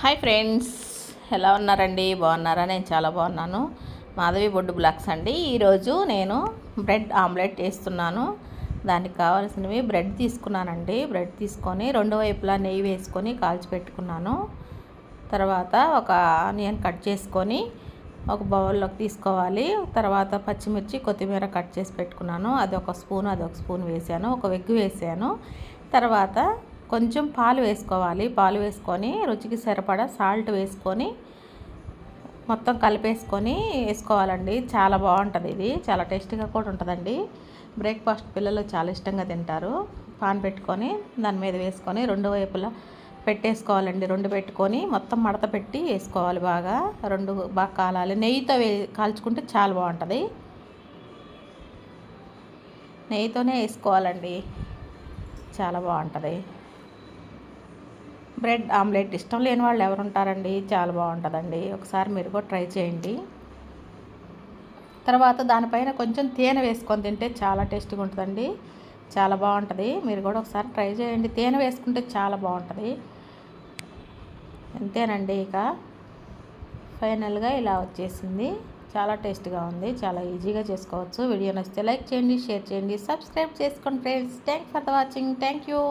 Hi friends ఎలా ఉన్నారండి? బాగున్నారా? నేను చాలా బాగున్నాను. మాధవి బొడ్డు బ్లాక్స్ అండి. ఈరోజు నేను బ్రెడ్ ఆమ్లెట్ వేస్తున్నాను. దానికి కావాల్సినవి బ్రెడ్ తీసుకున్నానండి. బ్రెడ్ తీసుకొని రెండు వైపులా నెయ్యి వేసుకొని కాల్చి పెట్టుకున్నాను. తర్వాత ఒక ఆనియన్ కట్ చేసుకొని ఒక బౌల్లోకి తీసుకోవాలి. తర్వాత పచ్చిమిర్చి కొత్తిమీర కట్ చేసి పెట్టుకున్నాను. అది ఒక స్పూన్ అది ఒక స్పూన్ వేసాను. ఒక వెగ్గు వేసాను. తర్వాత కొంచెం పాలు వేసుకోవాలి. పాలు వేసుకొని రుచికి సరిపడా సాల్ట్ వేసుకొని మొత్తం కలిపేసుకొని వేసుకోవాలండి. చాలా బాగుంటుంది ఇది. చాలా టేస్టీగా కూడా ఉంటుందండి. బ్రేక్ఫాస్ట్ పిల్లలు చాలా ఇష్టంగా తింటారు. పాన్ పెట్టుకొని దాని మీద వేసుకొని రెండు వైపులా పెట్టేసుకోవాలండి. రెండు పెట్టుకొని మొత్తం మడత పెట్టి వేసుకోవాలి బాగా. రెండు బాగా కాలాలి. నెయ్యితో వే కాల్చుకుంటే చాలా బాగుంటుంది. నెయ్యితోనే వేసుకోవాలండి. చాలా బాగుంటుంది. బ్రెడ్ ఆమ్లెట్ ఇష్టం లేని వాళ్ళు ఎవరు ఉంటారండి చాలా బాగుంటుందండి. ఒకసారి మీరు కూడా ట్రై చేయండి. తర్వాత దానిపైన కొంచెం తేనె వేసుకొని తింటే చాలా టేస్టీగా ఉంటుందండి. చాలా బాగుంటుంది. మీరు కూడా ఒకసారి ట్రై చేయండి. తేనె వేసుకుంటే చాలా బాగుంటుంది. అంతేనండి ఇక. ఫైనల్గా ఇలా వచ్చేసింది. చాలా టేస్ట్గా ఉంది. చాలా ఈజీగా చేసుకోవచ్చు. వీడియో నచ్చితే లైక్ చేయండి షేర్ చేయండి సబ్స్క్రైబ్ చేసుకోండి friends. Thank for the watching. Thank you.